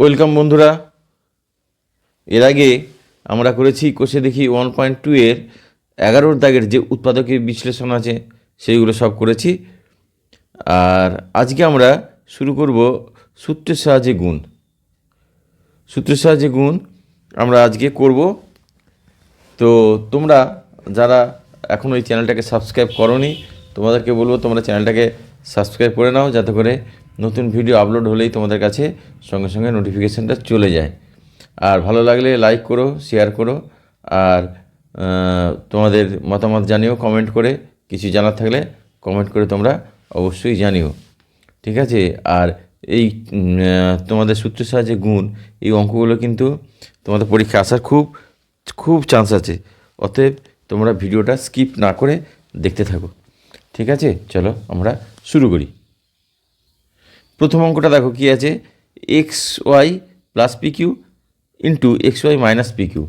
Welcome বন্ধুরা। এর আগে আমরা করেছি কোষে দেখি ওয়ান পয়েন্ট টু এর এগারোর দাগের যে উৎপাদকের বিশ্লেষণ আছে, সেইগুলো সব করেছি। আর আজকে আমরা শুরু করব সূত্রের সাহায্যে গুণ। সূত্রের সাহায্যে গুণ আমরা আজকে করব। তো তোমরা যারা এখন ওই চ্যানেলটাকে সাবস্ক্রাইব করনি, তোমাদেরকে বলব তোমরা চ্যানেলটাকে সাবস্ক্রাইব করে নাও, যাতে করে নতুন ভিডিও আপলোড হলেই তোমাদের কাছে সঙ্গে সঙ্গে নোটিফিকেশানটা চলে যায়। আর ভালো লাগলে লাইক করো শেয়ার করো, আর তোমাদের মতামত জানিও কমেন্ট করে। কিছু জানার থাকলে কমেন্ট করে তোমরা অবশ্যই জানিও। ঠিক আছে? আর এই তোমাদের সূত্রের সাহায্যে গুণ, এই অঙ্কগুলো কিন্তু তোমাদের পরীক্ষা আসার খুব খুব চান্স আছে। অতএব তোমরা ভিডিওটা স্কিপ না করে দেখতে থাকো। ঠিক আছে? চলো আমরা শুরু করি। প্রথম অঙ্কটা দেখো কি আছে? X Y plus P Q into X Y minus P Q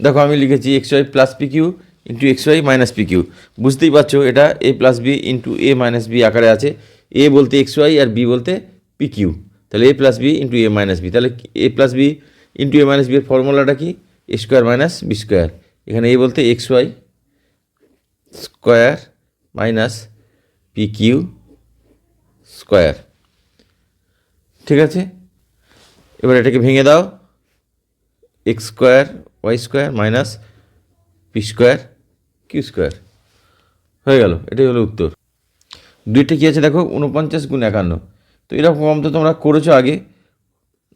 দেখো আমি লিখেছি X Y plus P Q into X Y minus P Q বুঝতেই পারছ, এটা A plus B into A minus B আকারে আছে। এ বলতে এক্স ওয়াই আর বি বলতে পি কিউ তাহলে A plus B into A minus B তাহলে A plus B into A minus B এর ফর্মুলাটা কি? A square minus B square এখানে এ বলতে X Y square minus P Q square. ঠিক আছে? এবার এটাকে ভেঙে দাও। X square, Y square minus P square, Q square. হয়ে গেল, এটাই হলো উত্তর। দুইটা কী আছে দেখো? উনপঞ্চাশ গুণ একান্ন। তো এরকম তো তোমরা করেছ আগে।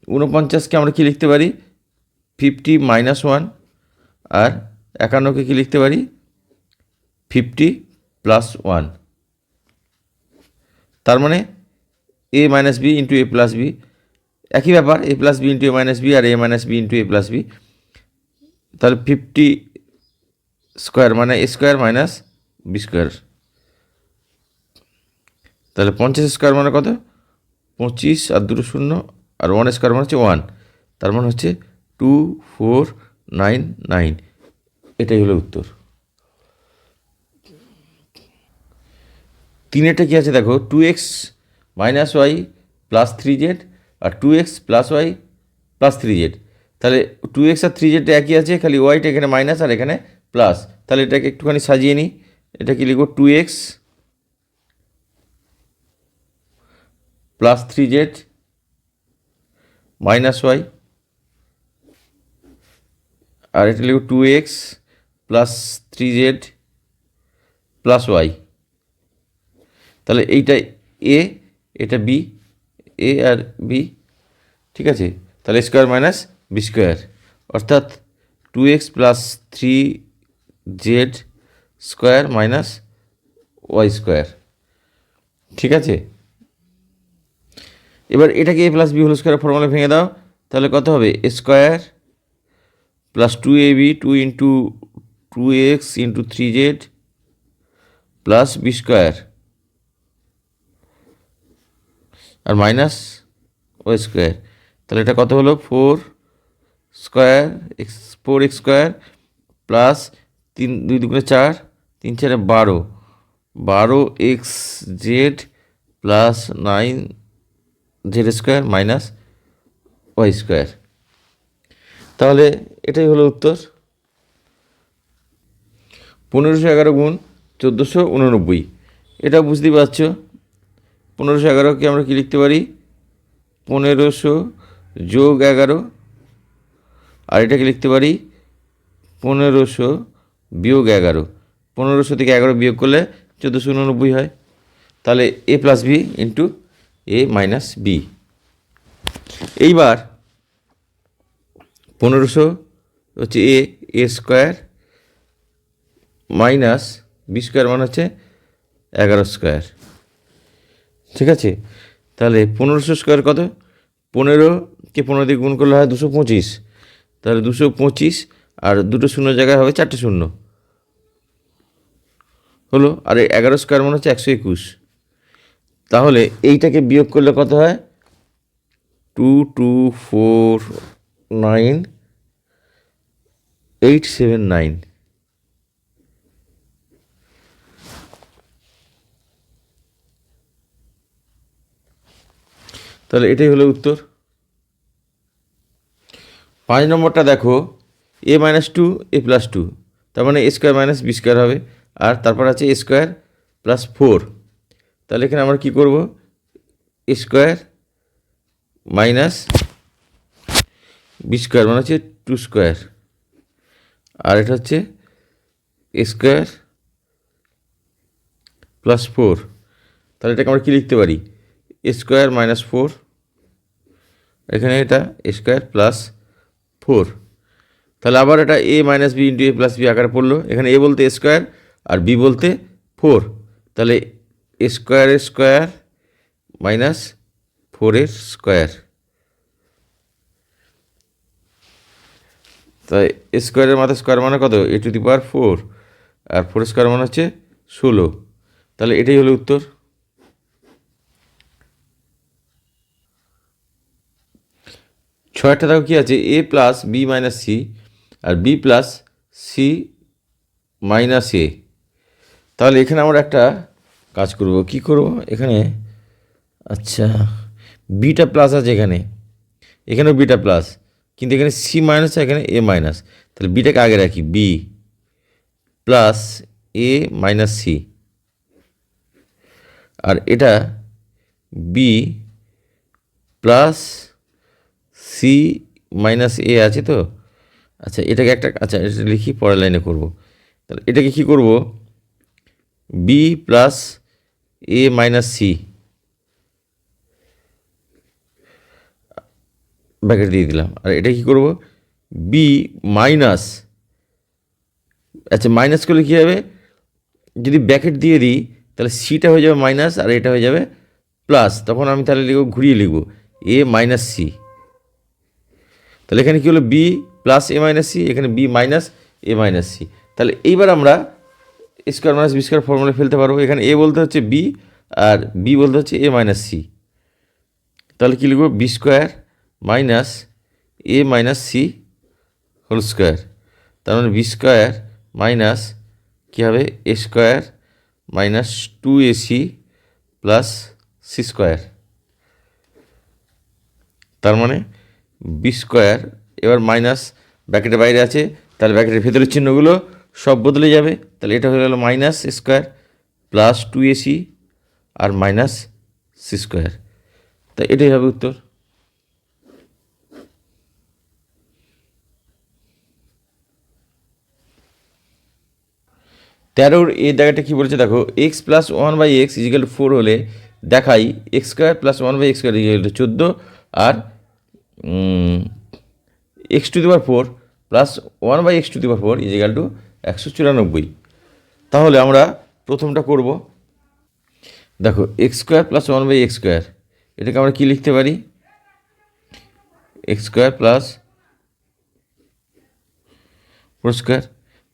উনপঞ্চাশকে আমরা কী লিখতে পারি? Fifty minus one. আর একান্নকে কী লিখতে পারি? Fifty plus one. তার মানে A minus B into A plus B একই ব্যাপার A plus B into A minus B R A minus B into A plus B তাহলে ফিফটি স্কোয়ার মানে A square minus B square তাহলে পঞ্চাশ square মানে কত? পঁচিশ আর দুটো শূন্য আর ওয়ান স্কোয়ার মানে হচ্ছে ওয়ান তার মানে হচ্ছে টু ফোর নাইন নাইন এটাই হলো উত্তর। তিনেরটা কী আছে দেখো? Two X minus Y plus three Z আর two X plus Y plus three Z তাহলে টু এক্স আর থ্রি জেডটা একই আছে, খালি ওয়াইটা এখানে মাইনাস আর এখানে প্লাস তাহলে এটাকে একটুখানি সাজিয়ে নিই। এটা কি লিখব? Two X plus three Z minus Y আর এটা লিখব two X plus three Z plus Y তাহলে এইটা এ এটা বি এ আর বি ঠিক আছে? তাহলে স্কোয়ার মাইনাস বি স্কোয়ার অর্থাৎ two X plus three Z square minus Y square ঠিক আছে? এবার এটাকে A plus B whole square formula ভেঙে দাও। তাহলে কত হবে? A square plus two A B two into two X into three Z plus B square R minus O square. তাহলে এটা কত হলো? Four square X, four X square plus তিন, দুই দুগুণে চার, তিন চারে বারো। বারো X Z plus nine Z square minus Y square. তাহলে এটাই হলো উত্তর। পনেরোশো এগারো গুণ চোদ্দোশো উননব্বই। এটা বুঝতেই পারছ? পনেরোশো এগারোকে আমরা কী লিখতে পারি? পনেরোশো যোগ এগারো। আর এটাকে লিখতে পারি পনেরোশো বিয়োগ এগারো। পনেরোশো থেকে এগারো বিয়োগ করলে চোদ্দোশো উননব্বই হয়। তাহলে A plus B into A minus B. এইবার পনেরোশো হচ্ছে A A square minus B square মানে হচ্ছে এগারো স্কোয়ার। ঠিক আছে? তাহলে পনেরোশো স্কোয়ার কত? পনেরোকে পনেরো দিয়ে গুণ করলে হয় দুশো পঁচিশ। তাহলে দুশো পঁচিশ আর দুটো শূন্য জায়গায় হবে চারটে শূন্য। হলো? আর এগারো স্কোয়ার মানে হচ্ছে একশো একুশ। তাহলে এইটাকে বিয়োগ করলে কত হয়? Two two four nine eight seven nine তাহলে এটাই হলো উত্তর। পাঁচ নম্বরটা দেখো A minus two A plus two তার মানে A square minus B square হবে, আর তারপর আছে এ স্কোয়ার প্লাস ফোর তাহলে এখানে আমরা কী করব? A square minus B square মানে হচ্ছে টু স্কোয়ার আর এটা হচ্ছে এ স্কোয়ার প্লাস ফোর তাহলে এটাকে আমরা কী লিখতে পারি? Square minus four. এখানে এটা স্কোয়ার প্লাস ফোর। তাহলে আবার এটা A minus B into A plus B আকারে পড়ল। এখানে এ বলতে স্কোয়ার আর বি বলতে ফোর। তাহলে এ স্কোয়ারের স্কোয়ার মাইনাস ফোরের স্কোয়ার। তাই স্কোয়ারের মাথায় স্কোয়ার মানে কত? A to the power four R four square মানে হচ্ছে ষোলো। তাহলে এটাই হলো উত্তর। ছয়টা দেখো কী আছে? A plus B minus C R B plus C minus A তাহলে এখানে আমরা একটা কাজ করব। কি করব? এখানে আচ্ছা বিটা প্লাস আছে এখানে। এখানেও বিটা প্লাস কিন্তু এখানে সি মাইনাস এখানে এ মাইনাস তাহলে বিটাকে আগে রাখি B plus A minus C আর এটা B plus C minus A আছে তো? আচ্ছা এটাকে একটা আচ্ছা এটা লিখি, পরের লাইনে করব। তাহলে এটাকে কি করব? B plus A minus C bracket দিয়ে দিলাম। আর এটা কি করব? বি মাইনাস আচ্ছা মাইনাস করলে কী হবে? যদি ব্যাকেট দিয়ে দিই, তাহলে সিটা হয়ে যাবে মাইনাস আর এটা হয়ে যাবে প্লাস তখন আমি তাহলে লিখব, ঘুরিয়ে লিখব। এ মাইনাস সি তাহলে এখানে কী হলো? B plus A minus C এখানে B minus A minus C তাহলে এইবার আমরা square minus B square formula ফেলতে পারব। এখানে এ বলতে হচ্ছে বি আর বি বলতে হচ্ছে এ মাইনাস সি তাহলে কী লিখব? B square minus A minus C whole square তার মানে বি স্কোয়ার মাইনাস কী হবে? A square minus two A C plus C square তার মানে বি স্কোয়ার এবার মাইনাস ব্যাকেটের বাইরে আছে, তাহলে ব্যাকেটের ভেতরের চিহ্নগুলো সব বদলে যাবে। তাহলে এটা হয়ে গেল minus square plus two A C R minus C square তা এটাই হবে উত্তর। তেরোর এই জায়গাটা কী বলেছে দেখো X plus one by X equal four হলে দেখাই X square plus one by X square equal চোদ্দ, আর X to the four plus one by X to the four equal two একশো চুরানব্বই। তাহলে আমরা প্রথমটা করব। দেখো X square plus one by X square এটাকে আমরা কী লিখতে পারি? X square plus four square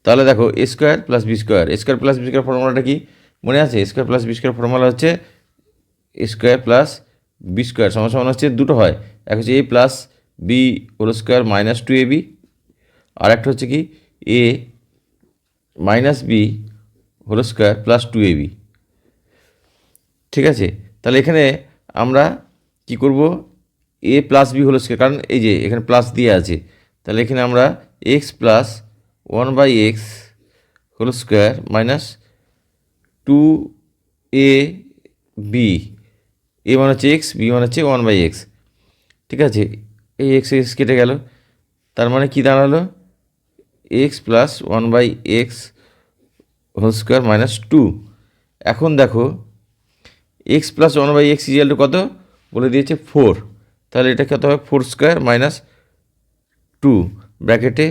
তাহলে দেখো A square plus B square square plus B square ফর্মুলাটা কি? মনে আছে? Square plus B square formula হচ্ছে স্কোয়ার প্লাস বি স্কোয়ার সমান সমান হচ্ছে দুটো হয়। এক হচ্ছে A plus B whole square minus two A B, আর একটা হচ্ছে কি A minus B whole square plus two A B. ঠিক আছে? তাহলে এখানে আমরা কি করব? A plus B whole square, কারণ এই যে এখানে প্লাস দিয়ে আছে, তাহলে এখানে আমরা X plus one by X whole square minus two A B A মানে হচ্ছে এক্স বি মানে হচ্ছে ওয়ান বাই এক্স ঠিক আছে? এই এক্স এক্স কেটে গেল। তার মানে কী দাঁড়াল? X plus one by x whole square minus two এখন দেখো x plus one by x equal কত? বলে দিয়েছে ফোর তাহলে এটা কত হবে? ফোর স্কোয়ার মাইনাস টু ব্র্যাকেটে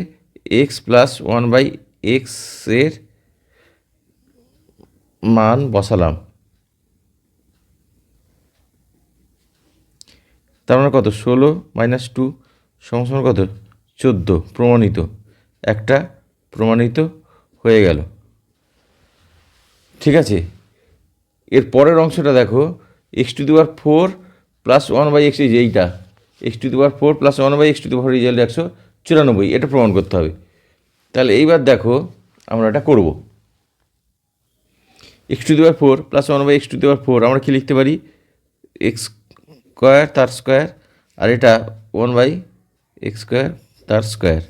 এক্স প্লাস ওয়ান বাই এক্সের মান বসালাম। তার মানে কত? ষোলো মাইনাস টু সমান কত? চোদ্দ। প্রমাণিত। একটা প্রমাণিত হয়ে গেল। ঠিক আছে? এর পরের অংশটা দেখো। X to the power four plus one by x যে এইটা। X to the power four plus one by x to the power result একশো চুরানব্বই। এটা প্রমাণ করতে হবে। তাহলে এইবার দেখো আমরা এটা করব। X to the power four plus one by x to the power four আমরা কী লিখতে পারি? এক্স স্কোয়ার তার স্কোয়ার আর এটা ওয়ান বাই এক্স স্কোয়ার তার স্কোয়ার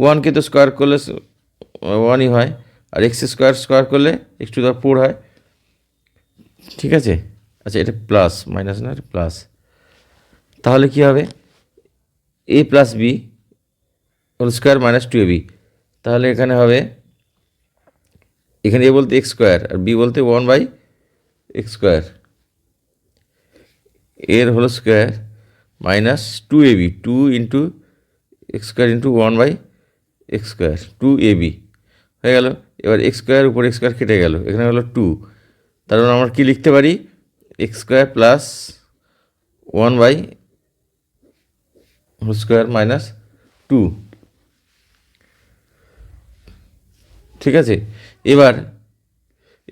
ওয়ানকে তো স্কোয়ার করলে ওয়ানই হয়, আর এক্স স্কোয়ার স্কোয়ার করলে এক্স টু দ্য ফোর হয়। ঠিক আছে? আচ্ছা এটা প্লাস মাইনাস না প্লাস তাহলে কি হবে? A plus B whole square minus two A B তাহলে এখানে হবে, এখানে এ বলতে এক্স স্কোয়ার আর বি বলতে ওয়ান বাই এক্স স্কোয়ার এর whole square minus two A B, two into x square into one by x square, two A B. হয়ে গেল। এবার এক্স স্কোয়ার উপর এক্স স্কোয়ার কেটে গেল। এখানে হলো টু। তার মানে আমরা কী লিখতে পারি? X square plus one by whole square minus two. ঠিক আছে? এবার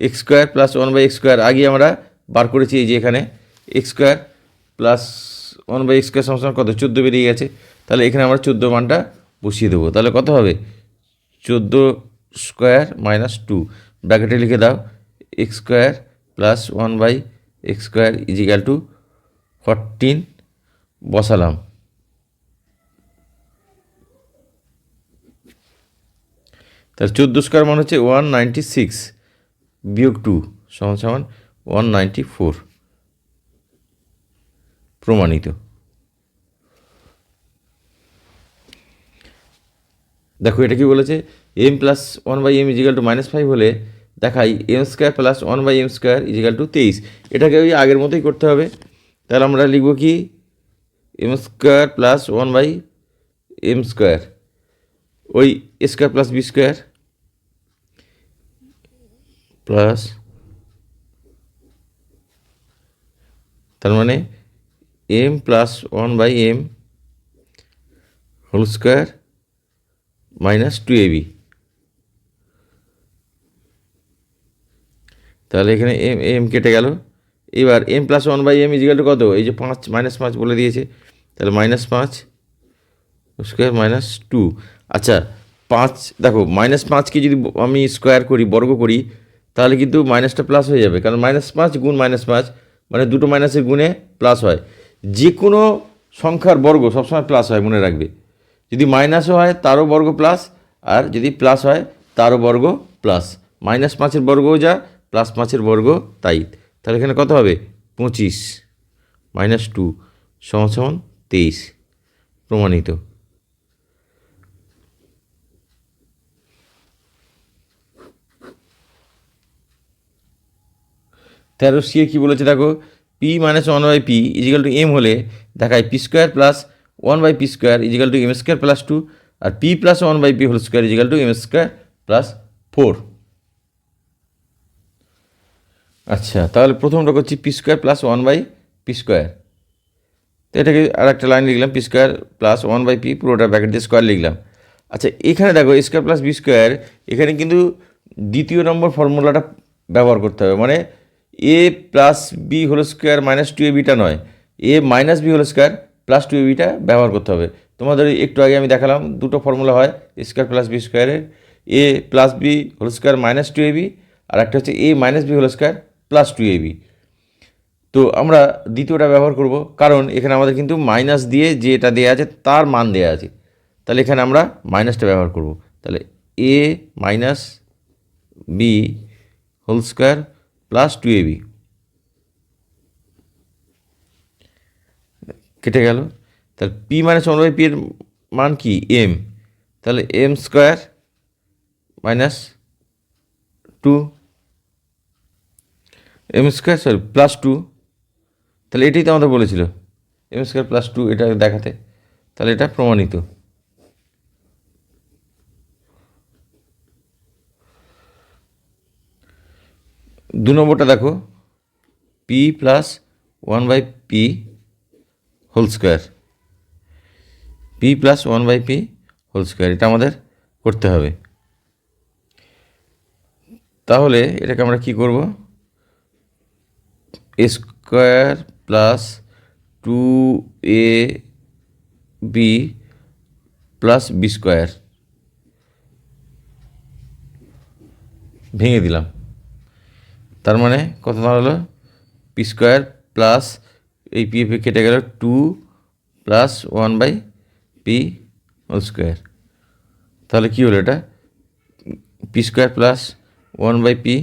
x square plus one by x square, আগে আমরা বার করেছি এই যে এখানে। X square plus one by x square সমান কত? চোদ্দ বেরিয়ে গেছে। তাহলে এখানে আমরা চোদ্দ মানটা বসিয়ে দেবো। তাহলে কত হবে? চোদ্দ স্কোয়ার মাইনাস টু ব্র্যাকেটে লিখে দাও। X square plus one by x square equal to fourteen বসালাম। তাহলে চোদ্দ স্কোয়ার মান হচ্ছে ওয়ান নাইনটি সিক্স বিয়োগ টু সমান সমান ওয়ান নাইনটি ফোর প্রমাণিত। দেখো, এটা কি বলেছে? M plus one by M equal to minus five হলে দেখাই M square plus one by M square equal to তেইশ। এটাকে ওই আগের মতোই করতে হবে। তাহলে আমরা লিখব কি? M square plus one by M square ওই square plus B square plus তার মানে M plus one by M whole square minus two AB তাহলে এখানে এম এম কেটে গেল। এবার M plus one by M equal কত? এই যে পাঁচ মাইনাস পাঁচ বলে দিয়েছে। তাহলে মাইনাস পাঁচ স্কোয়ার মাইনাস টু আচ্ছা পাঁচ, দেখো মাইনাস পাঁচকে যদি আমি স্কোয়ার করি, বর্গ করি, তাহলে কিন্তু মাইনাসটা প্লাস হয়ে যাবে। কারণ মাইনাস পাঁচ গুণ মাইনাস পাঁচ মানে দুটো মাইনাসের গুণে প্লাস হয়। যে কোনো সংখ্যার বর্গ সবসময় প্লাস হয়, মনে রাখবে। যদি মাইনাসও হয়, তারও বর্গ প্লাস আর যদি প্লাস হয়, তারও বর্গ প্লাস মাইনাস পাঁচের বর্গও যা প্লাস পাঁচের বর্গ তাই। তাহলে এখানে কত হবে? পঁচিশ। মাইনাস টু সমান সমান তেইশ। প্রমাণিত। তেরো সি কী বলেছে দেখো? P minus one by P equal to M হলে দেখায় P square plus one by P square equal to M square plus two R P plus one by P whole square equal to M square plus four আচ্ছা তাহলে প্রথমটা করছি P square plus one by P square তো এটাকে আর একটা line লিখলাম P square plus one by P পুরোটা ব্র্যাকেট দিয়ে স্কোয়ার লিখলাম। আচ্ছা এখানে দেখো স্কোয়ার প্লাস বি স্কোয়ার এখানে কিন্তু দ্বিতীয় নম্বর ফর্মুলাটা ব্যবহার করতে হবে। মানে A plus B whole square minus two A beta নয়। A minus B whole square plus two A beta ব্যবহার করতে হবে। তোমাদের একটু আগে আমি দেখালাম, দুটো ফর্মুলা হয় স্কোয়ার প্লাস বি স্কোয়ারের A plus B whole square minus two A B আর একটা হচ্ছে A minus B whole square plus two A B তো আমরা দ্বিতীয়টা ব্যবহার করব, কারণ এখানে আমাদের কিন্তু মাইনাস দিয়ে যে এটা দেওয়া আছে তার মান দেওয়া আছে। তাহলে এখানে আমরা মাইনাসটা ব্যবহার করব। তাহলে A minus B whole square plus two A B কেটে গেল। তাহলে P minus one by P এর মান কি? এম তাহলে M square minus two M square sorry plus two তাহলে এটাই তো আমাদের বলেছিল। এম স্কোয়ার প্লাস টু এটা দেখাতে। তাহলে এটা প্রমাণিত। দু নম্বরটা দেখো। P plus one by P whole square P plus one by P whole square এটা আমাদের করতে হবে। তাহলে এটাকে আমরা কি করব? A square plus two A B plus B square ভেঙে দিলাম। তার মানে কত দাঁড়াল পি স্কোয়ার প্লাস এই পি এফে কেটে গেল two plus one by P whole square. তাহলে কী হলো এটা? P square plus one by P,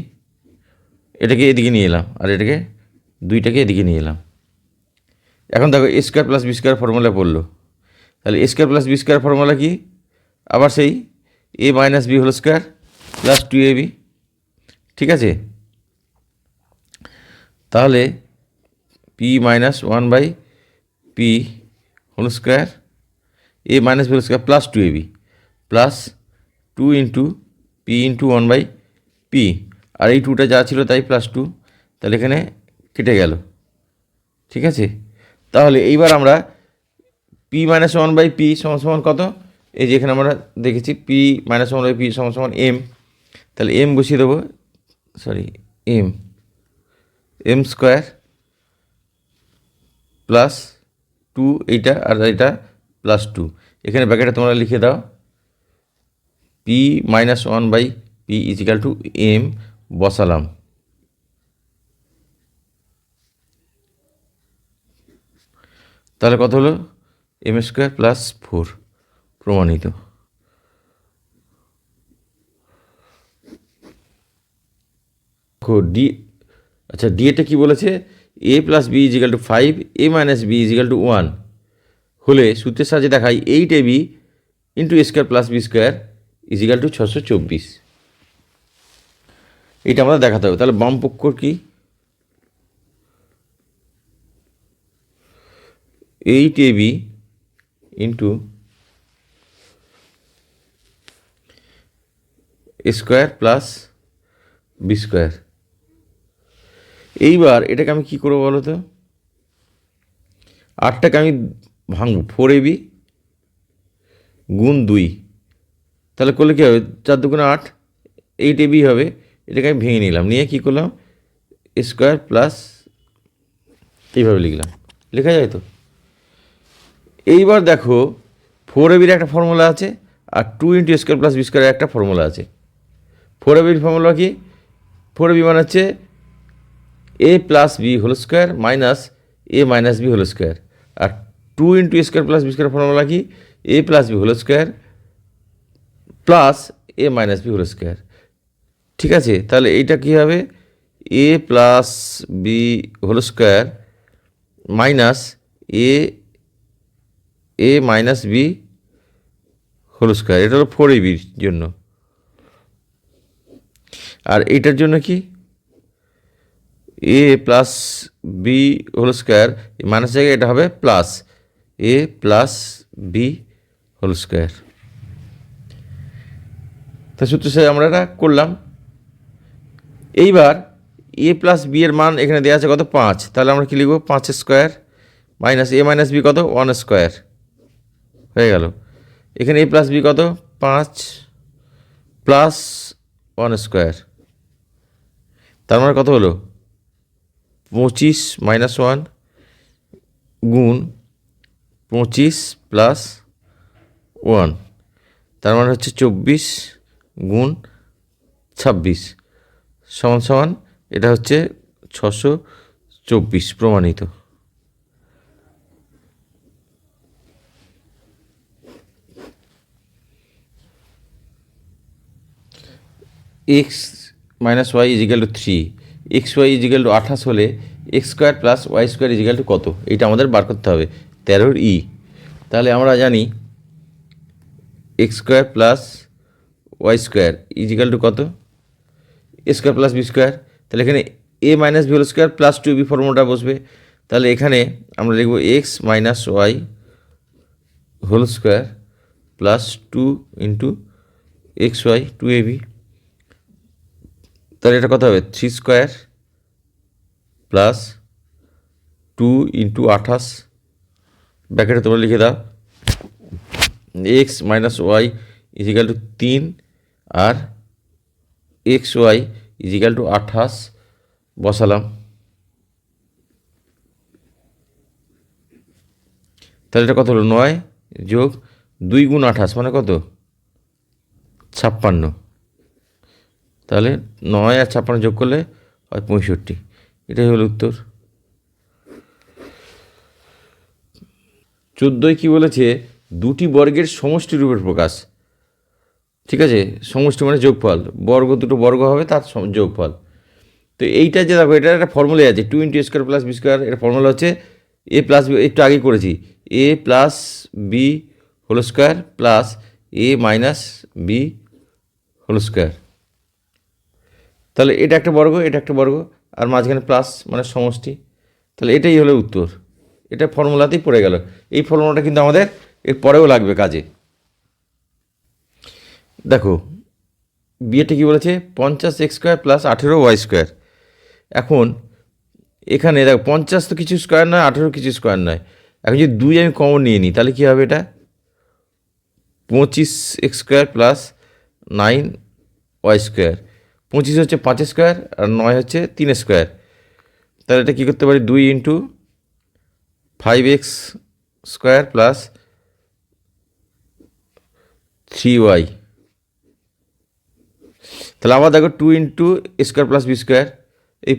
এটাকে এদিকে নিয়ে এলাম আর এটাকে দুইটাকে এদিকে নিয়ে এলাম। এখন দেখো A square plus B square formula পড়ল। তাহলে A square plus B square formula কি? আবার সেই A minus B whole square plus two A B. ঠিক আছে? তাহলে P minus one by P whole square A minus B whole square plus two A B plus two into P into one by P আর এই টুটা যা ছিল তাই plus two তাহলে এখানে কেটে গেল। ঠিক আছে? তাহলে এইবার আমরা P minus one by P সমান সমান কত? এই যে এখানে আমরা দেখেছি P minus one by P সমান সমান এম তাহলে এম বসিয়ে দেবো sorry M M square plus two এইটা আর এটা প্লাস টু এখানে ব্যাকেটে তোমরা লিখে দাও। P minus one by P equal to M বসালাম। তাহলে কত হলো? এম স্কোয়ার প্লাস ফোর প্রমাণিত। ডি আচ্ছা ডিএটা কী বলেছে? A plus B equal to five A minus B equal to one হলে সূত্রের সাহায্যে দেখাই eight A B into square plus B square equal to ছশো চব্বিশ। এটা আমাদের দেখাতে হবে। তাহলে বাম পক্ষর কি? Eight A B into square plus B square এইবার এটাকে আমি কী করব বলো তো? আটটাকে আমি ভাঙবো ফোর এবি গুণ দুই। তাহলে করলে কী হবে? চার দুগুণে আট এইট এবি হবে। এটাকে আমি ভেঙে নিলাম। নিয়ে কী করলাম? স্কোয়ার প্লাস এইভাবে লিখলাম। লেখা যায় তো? এইবার দেখো ফোর এবির একটা ফর্মুলা আছে আর two into square plus B স্কোয়ারের একটা ফর্মুলা আছে। ফোর এবির ফর্মুলা কি? ফোর এবি মানে হচ্ছে A plus B whole square minus A minus B whole square R two into square plus B square formula কি? A plus B whole square plus A minus B whole square ঠিক আছে? তাহলে এইটা কী হবে? A plus B whole square minus A A minus B whole square এটা হলো four এ বির জন্য। আর এইটার জন্য কি? A plus B whole square minus জায়গায় এটা হবে plus A plus B whole square তা সূত্র সে আমরা এটা করলাম। এইবার এ প্লাস বি এর মান এখানে দেওয়া আছে কত? পাঁচ। তাহলে আমরা কী লিখব? পাঁচ square minus A minus B কত? ওয়ান স্কোয়ার হয়ে গেল। এখানে এ প্লাস বি কত? পাঁচ প্লাস ওয়ান স্কোয়ার তার মানে কত হলো? পঁচিশ মাইনাস ওয়ান গুণ পঁচিশ প্লাস ওয়ান তার মানে হচ্ছে চব্বিশ গুণ ছাব্বিশ। সমান সমান এটা হচ্ছে ছশো চব্বিশ প্রমাণিত। X minus y equal to three x y equal to আঠাশ হলে x square plus y square equal to কত? এটা আমাদের বার করতে হবে। তেরোর ই তাহলে আমরা জানি x square plus y square equal to কত? A square plus B square তাহলে এখানে A minus B whole square plus two B ফর্মুলাটা বসবে। তাহলে এখানে আমরা লিখব x minus y whole square plus two into x y two A B তাহলে এটা কত হবে? Three square plus two into আঠাশ। ব্যাকেটে তোমরা লিখে দাও। X minus y equal to তিন আর এক্স ওয়াই ইজিক্যাল টু আঠাশ। বসালাম। তাহলে এটা কত হলো? নয় যোগ দুই গুণ আঠাশ মানে কত? ছাপ্পান্ন। তাহলে নয় আর ছাপ্পান্ন যোগ করলে হয় পঁয়ষট্টি। এটাই হলো উত্তর। চোদ্দোয় কী বলেছে? দুটি বর্গের সমষ্টি রূপের প্রকাশ। ঠিক আছে? সমষ্টি মানে যোগফল। বর্গ দুটো বর্গ হবে, তার যোগফল। তো এইটা যে দেখো, এটার একটা ফর্মুলা আছে two into square plus B square এটা ফর্মুলা হচ্ছে এ প্লাস বি একটু আগে করেছি। A plus B whole square plus A minus B whole square তাহলে এটা একটা বর্গ, এটা একটা বর্গ, আর মাঝখানে প্লাস মানে সমষ্টি। তাহলে এটাই হলো উত্তর। এটা ফর্মুলাতেই পড়ে গেল। এই ফর্মুলাটা কিন্তু আমাদের এর পরেও লাগবে কাজে। দেখো, বিয়েটা কী বলেছে? পঞ্চাশ এক্স স্কোয়ার প্লাস আঠেরো ওয়াই স্কোয়ার এখন এখানে দেখো, পঞ্চাশ তো কিছু স্কোয়ার নয়, আঠেরো কিছু স্কোয়ার নয়। এখন যদি দুই আমি কমন নিয়ে নিই, তাহলে কী হবে এটা? পঁচিশ x square plus nine y square পঁচিশ হচ্ছে পাঁচ স্কোয়ার আর নয় হচ্ছে তিন স্কোয়ার। তাহলে এটা কী করতে পারি? দুই into five x square plus three y. তাহলে আবার দেখো two into square plus B square, এই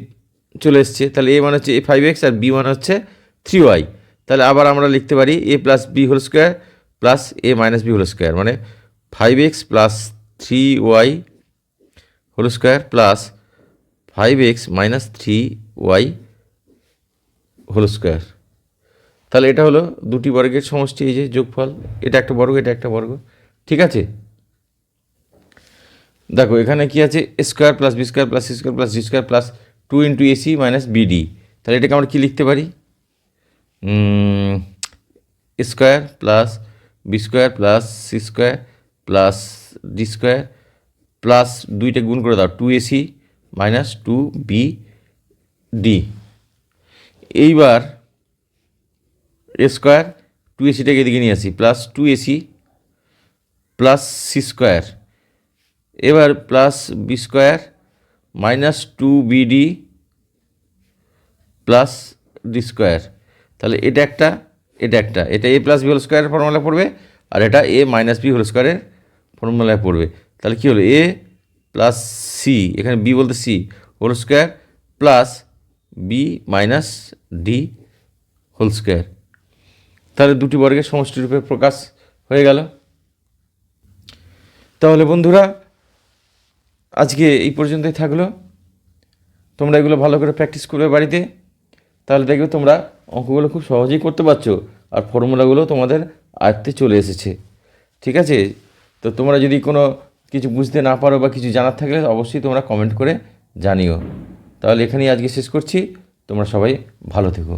চলে এসছে। তাহলে এ মানে হচ্ছে এ ফাইভ এক্স আর বি মানে হচ্ছে থ্রি ওয়াই। তাহলে আবার আমরা লিখতে পারি A plus B whole square plus A minus B whole square মানে five x plus three y whole square plus five x minus three y whole square তাহলে এটা হলো দুটি বর্গের সমষ্টি, এই যে যোগফল। এটা একটা বর্গ, এটা একটা বর্গ। ঠিক আছে? দেখো, এখানে কি আছে? Square plus B square plus C square plus G square plus two into AC minus BD তাহলে এটাকে আমরা কী লিখতে পারি? Square plus B square plus C square plus D square plus দুইটা গুণ করে দাও two AC minus two B D এইবার স্কোয়ার টু এসিটাকে এদিকে নিয়ে আসি plus two AC plus C square এবার plus B square minus two BD plus D square তাহলে এটা একটা এটা একটা। এটা এ প্লাস বি হোল স্কোয়ারের ফর্মুলা পড়বে, আর এটা এ মাইনাস বি হোল স্কোয়ারের ফর্মুলায় পড়বে। তাহলে কী হলো? এ প্লাস সি এখানে বি বলতে C whole square plus B minus D whole square তাহলে দুটি বর্গের সমষ্টি রূপে প্রকাশ হয়ে গেল। তাহলে বন্ধুরা, আজকে এই পর্যন্তই থাকল। তোমরা এগুলো ভালো করে প্র্যাকটিস করবে বাড়িতে। তাহলে দেখবে তোমরা অঙ্কগুলো খুব সহজেই করতে পারছ আর ফর্মুলাগুলো তোমাদের আয়ত্তে চলে এসেছে। ঠিক আছে? তো তোমরা যদি কোনো কিছু বুঝতে না পারো বা কিছু জানার থাকলে অবশ্যই তোমরা কমেন্ট করে জানিও। তাহলে এখানেই আজকে শেষ করছি। তোমরা সবাই ভালো থেকো।